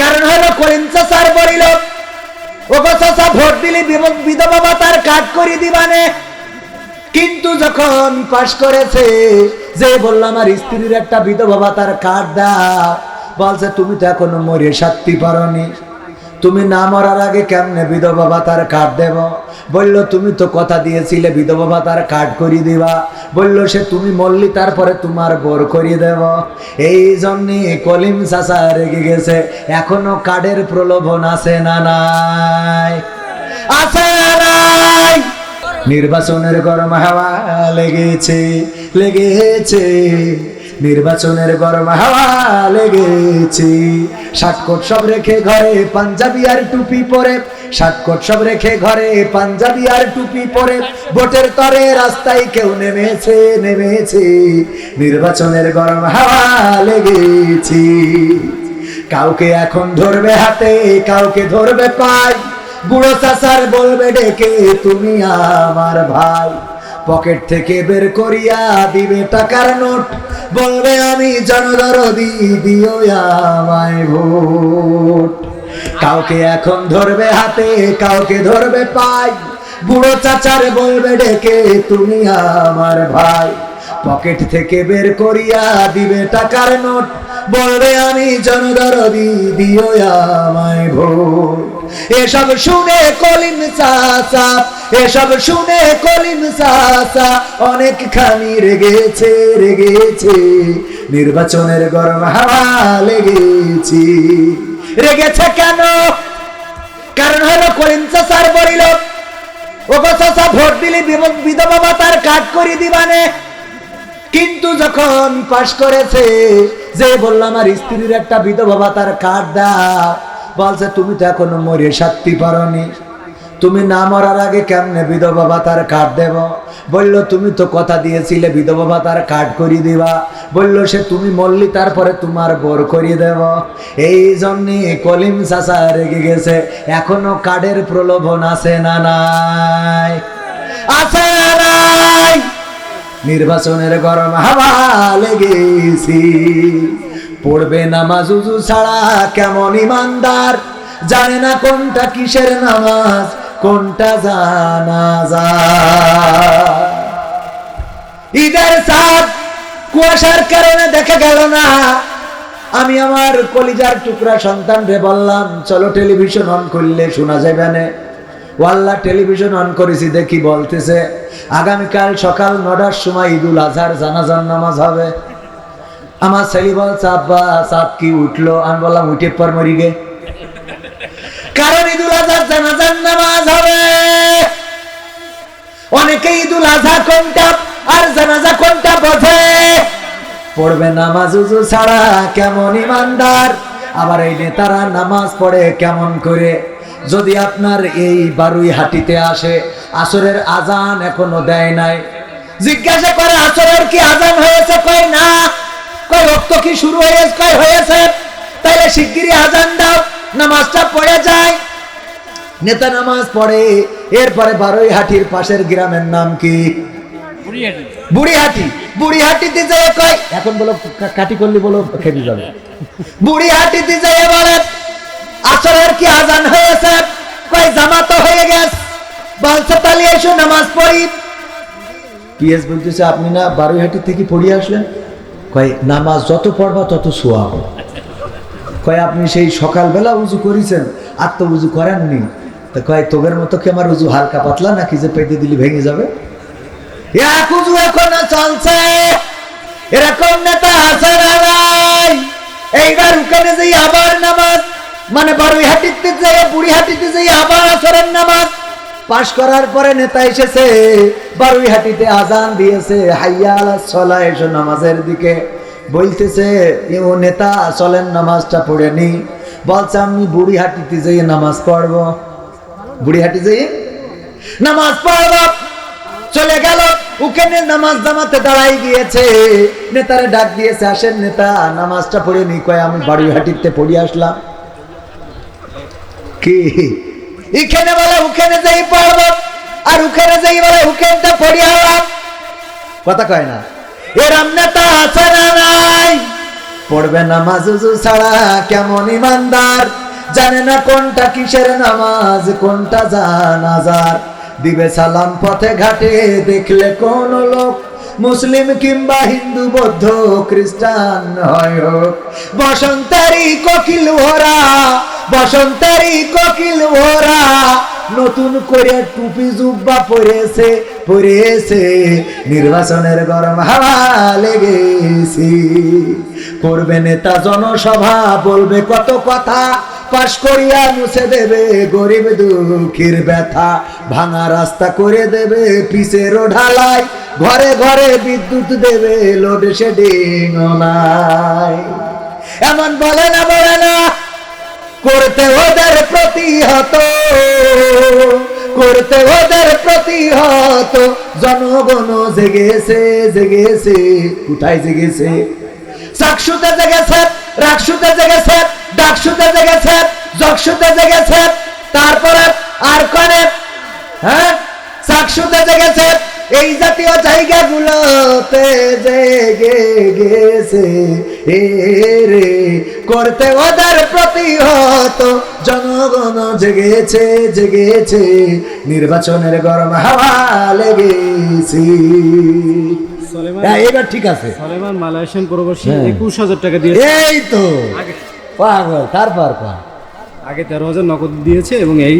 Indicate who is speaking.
Speaker 1: কারণ হলো করিম চাষার বলিল ওগো চাষা ভোট দিলি বিধবা ভাতার কাট করি দিবানে। কিন্তু যখন পাশ করেছে, যে বললাম আমার স্ত্রীর একটা বিধবা ভাতার কার্ড দা বলছে, তুমি তো এখনও মরে সাত্তি পারনি। তুমি না মরার আগে কেমনে বিধবা ভাতার কার্ড দেব? বলল, তুমি তো কথা দিয়েছিলে, বিধবা ভাতার কার্ড করিয়ে দিবা। বলল, সে তুমি মরলি, তারপরে তোমার বোর করিয়ে দেব। এই জন্যে কলিম চাষা রেগে গেছে। এখনও কার্ডের প্রলোভন আছে না নাই? আছে নাই? নির্বাচনের গরম হাওয়া লেগেছে লেগেছে। নির্বাচনের গরম হাওয়া লেগেছে। ষাটকোট সব রেখে ঘরে পাঞ্জাবি আর টুপি পরে। ষাটকোট সব রেখে ঘরে পাঞ্জাবি আর টুপি পরে। ভোটের তরে রাস্তায় কেউ নেমেছে নেমেছে। নির্বাচনের গরম হাওয়া লেগেছে। কাউকে এখন ধরবে হাতে, কাউকে ধরবে পায়। বুড়ো চাচার বলবে, ডেকে তুমি আমার ভাই। পকেট থেকে বের করিয়া দিবে টাকার নোট। বলবে, আমি জনদরদি দিও আমায় ভোট। কাউকে এখন ধরবে হাতে, কাউকে ধরবে পাই বুড়ো চাচার বলবে, ডেকে তুমি আমার ভাই। পকেট থেকে বের করিয়া দিবে টাকার নোট। বলবে, আমি দিও আমায় ভোট। এসব শুনে কলিম চাচা, এসব শুনে কলিম চাচা অনেক খানি রেগেছে রেগেছে। নির্বাচনের গরম হাওয়া লেগেছি। রেগেছে কেন? কারণ হলো কলিম চাচার বলিল, ওগো চাচা, ভোট দিলে বিধবা ভাতার কাট করি দিবানে। কিন্তু যখন পাশ করেছে যে বললাম আমার স্ত্রীর একটা বিধবা ভাতার কার্ড দাও। বলছে, তুমি তো এখনও মরে সাত্তি পারনি তুমি না মরার আগে কেমনে বিধবা ভাতার কার্ড দেব? বলল, তুমি তো কথা দিয়েছিলে, বিধবা ভাতার কার্ড করিয়ে দিবা। বলল, সে তুমি মরলি, তারপরে তোমার বোর করিয়ে দেব। এই জন্যে কলিম চাচা রেগে গেছে। এখনও কার্ডের প্রলোভন আছে না নাই? আছে নাই? নির্বাচনের গরম হাওয়া লেগেছি। পড়বে নামাজ উজু ছাড়া কেমন ইমানদার? জানে না কোনটা কিসের নামাজ, কোনটা জানাজা। ঈদের সাত কুয়াশার কারণে দেখা গেল না। আমি আমার কলিজার টুকরা সন্তান রে বললাম, চলো টেলিভিশন অন করলে শোনা যাবে না। ওয়াল্লা টেলিভিশন অন করেছি, দেখি বলতেছে, আগামীকাল সকাল নটার সময় ঈদুল আজহার জানাজার নামাজ হবে। আমার ছেলে বলছে, আব্বা চাপ কি উঠল? আমি বললাম, উঠে পর মরি গে। কারণ ঈদুল আজহার জানাজার নামাজ হবে। অনেকে ঈদুল আজহা কোনটা আর জানাজা কোনটা বোঝে? পড়বে নামাজ উজু ছাড়া কেমন ইমানদার? আবার এই নেতারা নামাজ পড়ে কেমন করে? যদি আপনার এই বারুই হাটিতে আসে, আসরের আজান এখনও দেয় নাই। জিজ্ঞাসা করে, আসরের কি আজান হয়েছে? কয় না। কয়, রক্ত কি শুরু হয়েছে? কয়, হয়েছে। তাইলে শিগগিরই আজান দাও। নামাজটা পড়ে যায়। নেতা নামাজ পড়ে। এরপরে বারোই হাটির পাশের গ্রামের নাম কি? বুড়িহাটি। বুড়িহাটিতে যেয়ে কয় এখন বলো কাটি করলি বলো যাবে। বুড়িহাটিতে যেয়ে আসরের কি আজান হয়েছে? কয় জামাত হয়ে গেছে। এসো নামাজ পড়ি। পিএস বলতেছে আপনি না বারোইহাটি থেকে পড়িয়ে আসলেন? কয় নামাজ যত পড়বা তত সোয়াব। কয় আপনি সেই সকালবেলা উজু করেছেন আর তো উজু করেননি। তো কয় তোগের মতো কি আমার উজু হালকা পাতলা নাকি যে পেটে দিলি ভেঙে যাবে? চলছে। এরকম নেতা আছে আবার নামাজ মানে আবার আসরের নামাজ, পাশ করার পরে নেতা এসেছে আজান দিয়েছে হাইয়া সলা এসো নামাজের দিকে। বলতেছে ও নেতা, চলেন নামাজটা পড়ে নি। বলছে, আমি বুড়ি হাটিতে যাই নামাজ পড়ব। বুড়ি হাটি যাই নামাজ পড়ব। চলে গেল ওখানে নামাজ জামাতে দাঁড়াই গিয়েছে। নেতারে ডাক দিয়েছে, আসেন নেতা, নামাজটা পড়ে নি। কয়, আমি বাড়ি হাটিতে পড়ে আসলাম। কি? এখানে বলে ওখানে যাই পড়ব, আর ওখানে যাই বলে ওখানটা পড়ে আলাম কথা কয় না। এরম নেতা আছে না নাই? পড়বে নামাজ উজু ছাড়া, কেমন ইমানদার? জানে না কোনটা কিসের নামাজ, কোনটা জানাজার? দিবে সালাম পথে ঘাটে, দেখলে কোন লোক মুসলিম কিংবা হিন্দু, বৌদ্ধ, খ্রিস্টান হয় হোক। বসন্তেরই কোকিল ওরা বসন্তেরই কোকিল ওরা নতুন করে টুপি জুব্বা পরেছে পরেছে, নির্বাচনের গরম হাওয়া লেগেছি। করবে নেতা জনসভা, বলবে কত কথা পাশ করিয়া মুছে দেবে গরিব দুঃখীর ব্যথা, ভাঙা রাস্তা করে দেবে পিসের ঢালাই, ঘরে ঘরে বিদ্যুৎ দেবে লোডশেডিং নাই। এমন বলে না বলে না, করতে ওদের প্রতিহত, করতে ওদের প্রতিহত। জনগণ জেগেছে জেগেছে, কোথায় জেগেছে? চাকসুতে জেগেছে রাকসুতে জেগেছে ডাকসুতে জেগেছে জকসুতে জেগেছে তারপরে আর করে হ্যাঁ? চাকসুতে জেগেছে এই জাতীয় জায়গাগুলোতে জেগে গেছে। এ রে, করতে ওদের প্রতিহত জনগণ জেগেছে জেগেছে। নির্বাচনের গরম হাওয়া লেগেছে। হ্যাঁ, এবার ঠিক আছে।
Speaker 2: সলেমান মালয়েশিয়ান প্রবাসী
Speaker 1: হ্যাঁ।
Speaker 2: একুশ হাজার টাকা দিয়ে
Speaker 1: এই তো।
Speaker 2: আগে
Speaker 1: পাগল তারপর পর?
Speaker 2: আগে তেরো হাজার নগদ দিয়েছে এবং এই